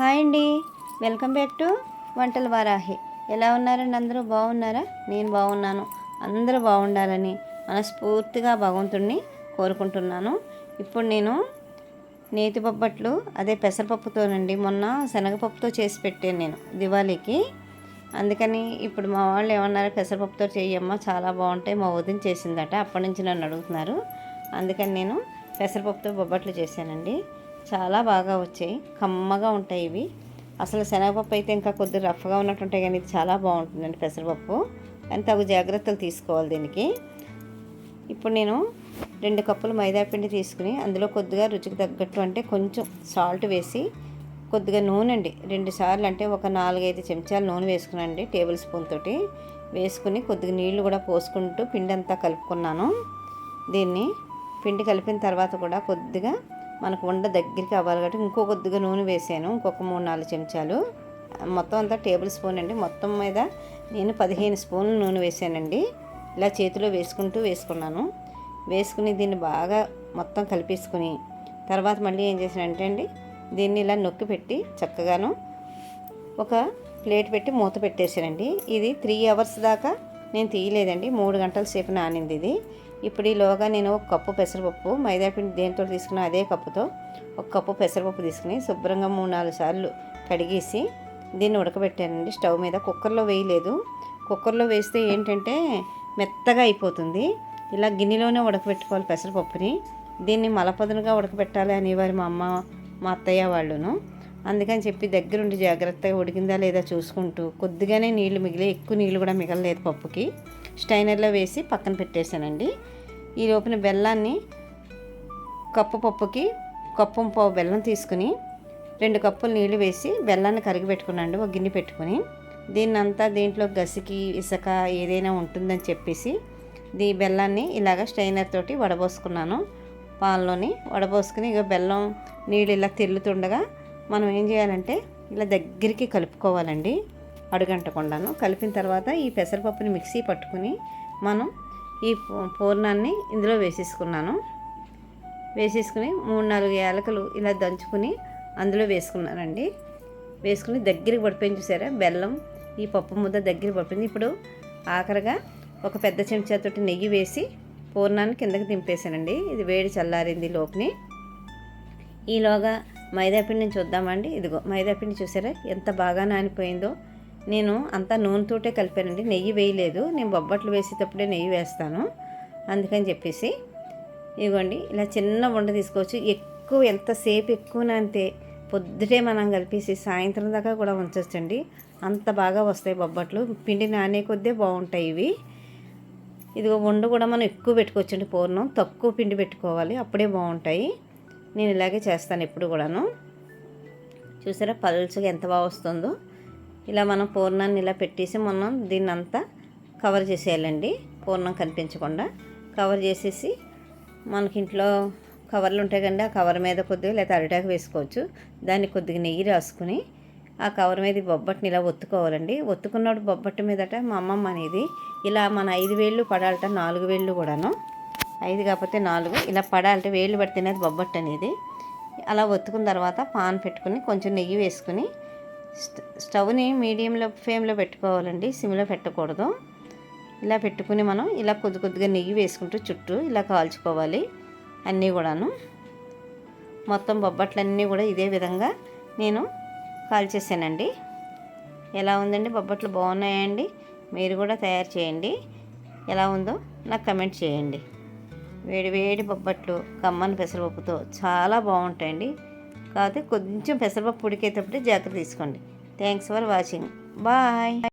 Hi అండి. Welcome back to వంటల వారాహి. ఎలా ఉన్నారండి అందరూ? బాగున్నారా? నేను బాగున్నాను. అందరూ బాగుండాలని మనస్ఫూర్తిగా భగవంతుడిని కోరుకుంటున్నాను. ఇప్పుడు నేను నేతి బొబ్బట్లు అదే పెసరపప్పుతోనండి. మొన్న శనగపప్పుతో చేసి పెట్టాను నేను దివాళీకి. అందుకని ఇప్పుడు మా వాళ్ళు ఏమన్నారు పెసరపప్పుతో చేయమ్మా చాలా బాగుంటాయి మా వదిన చేసిందట అప్పటి నుంచి నన్ను అడుగుతున్నారు. అందుకని నేను పెసరపప్పుతో బొబ్బట్లు చేశానండి. చాలా బాగా వచ్చాయి. కమ్మగా ఉంటాయి ఇవి. అసలు శనగపప్పు అయితే ఇంకా కొద్దిగా రఫ్గా ఉన్నట్టు ఉంటాయి కానీ ఇది చాలా బాగుంటుందండి పెసరపప్పు. కానీ తగు జాగ్రత్తలు తీసుకోవాలి దీనికి. ఇప్పుడు నేను రెండు కప్పులు మైదా పిండి తీసుకుని అందులో కొద్దిగా రుచికి తగ్గట్టు అంటే కొంచెం సాల్ట్ వేసి కొద్దిగా నూనె అండి. రెండు సార్లు అంటే ఒక నాలుగైదు చెంచాలు నూనె వేసుకున్నానండి టేబుల్ స్పూన్ తోటి. వేసుకుని కొద్దిగా నీళ్ళు కూడా పోసుకుంటూ పిండి అంతా కలుపుకున్నాను. దీన్ని పిండి కలిపిన తర్వాత కూడా కొద్దిగా మనకు వండ దగ్గరికి అవ్వాలి కాబట్టి ఇంకో కొద్దిగా నూనె వేసాను. ఇంకొక మూడు నాలుగు చెంచాలు. మొత్తం అంతా టేబుల్ స్పూన్ అండి. మొత్తం మీద నేను పదిహేను స్పూన్లు నూనె వేసానండి. ఇలా చేతిలో వేసుకుంటూ వేసుకున్నాను. వేసుకుని దీన్ని బాగా మొత్తం కలిపేసుకుని తర్వాత మళ్ళీ ఏం చేశానంటే అండి దీన్ని ఇలా నొక్కి పెట్టి చక్కగాను ఒక ప్లేట్ పెట్టి మూత పెట్టేసానండి ఇది త్రీ అవర్స్ దాకా నేను తీయలేదండి. మూడు గంటల సేపు నానింది ఇది. ఇప్పుడు ఈలోగా నేను ఒక కప్పు పెసరపప్పు మైదాపిండి దేంతో తీసుకున్నా అదే కప్పుతో ఒక కప్పు పెసరపప్పు తీసుకుని శుభ్రంగా మూడు నాలుగు సార్లు కడిగేసి దీన్ని ఉడకబెట్టానండి. స్టవ్ మీద కుక్కర్లో వేయలేదు. కుక్కర్లో వేస్తే ఏంటంటే మెత్తగా అయిపోతుంది. ఇలా గిన్నెలోనే ఉడకబెట్టుకోవాలి పెసరపప్పుని. దీన్ని మలపదునుగా ఉడకబెట్టాలి అనేవారు మా అమ్మ మా అత్తయ్య వాళ్ళును. అందుకని చెప్పి దగ్గరుండి జాగ్రత్తగా ఉడికిందా లేదా చూసుకుంటూ కొద్దిగానే నీళ్ళు మిగిలి ఎక్కువ నీళ్ళు కూడా మిగలలేదు పప్పుకి. స్టైనర్లో వేసి పక్కన పెట్టేశానండి. ఈ లోపున బెల్లాన్ని కప్పు పప్పుకి కప్పు పావు బెల్లం తీసుకుని రెండు కప్పులు నీళ్ళు వేసి బెల్లాన్ని కరిగి పెట్టుకున్నాండి ఒక గిన్నె పెట్టుకుని. దీన్నంతా దీంట్లో గసికి ఇసుక ఏదైనా ఉంటుందని చెప్పేసి దీ బెల్లాన్ని ఇలాగ స్టైనర్ తోటి వడబోసుకున్నాను. పాలలోని వడబోసుకుని ఇక బెల్లం నీళ్ళు ఇలా తెల్లుతుండగా మనం ఏం చేయాలంటే ఇలా దగ్గరికి కలుపుకోవాలండి. అడుగంటకుండాను కలిపిన తర్వాత ఈ పెసరపప్పుని మిక్సీ పట్టుకుని మనం ఈ పూర్ణాన్ని ఇందులో వేసేసుకున్నాను. వేసేసుకుని మూడు నాలుగు యాలకలు ఇలా దంచుకుని అందులో వేసుకున్నానండి. వేసుకుని దగ్గరికి పడిపోయింది చూసారా? బెల్లం ఈ పప్పు ముద్ద దగ్గర పడిపోయింది. ఇప్పుడు ఆఖరిగా ఒక పెద్ద చెంచాతోటి నెయ్యి వేసి పూర్ణాన్ని కిందకి దింపేసానండి ఇది వేడి చల్లారింది లోపుని. ఈలోగా మైదాపిండిని చూద్దామండి. ఇదిగో మైదాపిండి చూసారా? ఎంత బాగా నానిపోయిందో. నేను అంతా నూనెతోటే కలిపానండి. నెయ్యి వేయలేదు. నేను బొబ్బట్లు వేసేటప్పుడే నెయ్యి వేస్తాను. అందుకని చెప్పేసి ఇదిగోండి ఇలా చిన్న వండ తీసుకోవచ్చు. ఎక్కువ ఎంతసేపు ఎక్కువ నానితే పొద్దుటే మనం కలిపేసి సాయంత్రం దాకా కూడా ఉంచవచ్చండి అంత బాగా వస్తాయి బొబ్బట్లు. పిండి నానే కొద్దే బాగుంటాయి ఇవి. ఇదిగో వండు కూడా మనం ఎక్కువ పెట్టుకోవచ్చండి పూర్ణం. తక్కువ పిండి పెట్టుకోవాలి. అప్పుడే బాగుంటాయి. నేను ఇలాగే చేస్తాను ఎప్పుడు కూడాను. చూసారా పల్చగా ఎంత బాగా వస్తుందో. ఇలా మనం పూర్ణాన్ని ఇలా పెట్టేసి మనం దీన్ని అంతా కవర్ చేసేయాలండి పూర్ణం కనిపించకుండా. కవర్ చేసేసి మనకి ఇంట్లో కవర్లు ఉంటాయి కండి ఆ కవర్ మీద కొద్దిగా లేదా అరిటాకు వేసుకోవచ్చు. దాన్ని కొద్దిగా నెయ్యి రాసుకుని ఆ కవర్ మీద బొబ్బట్ని ఇలా ఒత్తుకోవాలండి. ఒత్తుకున్నప్పుడు బొబ్బట్టు మీదట మా అమ్మమ్మ అనేది ఇలా మన ఐదు వేళ్ళు పడాలట నాలుగు వేళ్ళు కూడాను. ఐదు కాకపోతే నాలుగు. ఇలా పడాలంటే వేళ్ళు పడితేనేది బొబ్బట్టు అనేది అలా ఒత్తుకున్న తర్వాత పాన్ పెట్టుకుని కొంచెం నెయ్యి వేసుకుని స్టవ్ని మీడియంలో ఫ్లేమ్లో పెట్టుకోవాలండి. సిమ్లో పెట్టకూడదు. ఇలా పెట్టుకుని మనం ఇలా కొద్ది కొద్దిగా నెయ్యి వేసుకుంటూ చుట్టూ ఇలా కాల్చుకోవాలి అన్నీ కూడాను. మొత్తం బొబ్బట్లన్నీ కూడా ఇదే విధంగా నేను కాల్చేసానండి. ఎలా ఉందండి? బొబ్బట్లు బాగున్నాయండి? మీరు కూడా తయారు చేయండి. ఎలా ఉందో నాకు కమెంట్ చేయండి. వేడి వేడి బొబ్బట్లు కమ్మని పెసరపప్పుతో చాలా బాగుంటాయండి. కాకపోతే కొంచెం పెసరపప్పు ఉడికేటప్పుడు జాగ్రత్త తీసుకోండి. Thanks for watching bye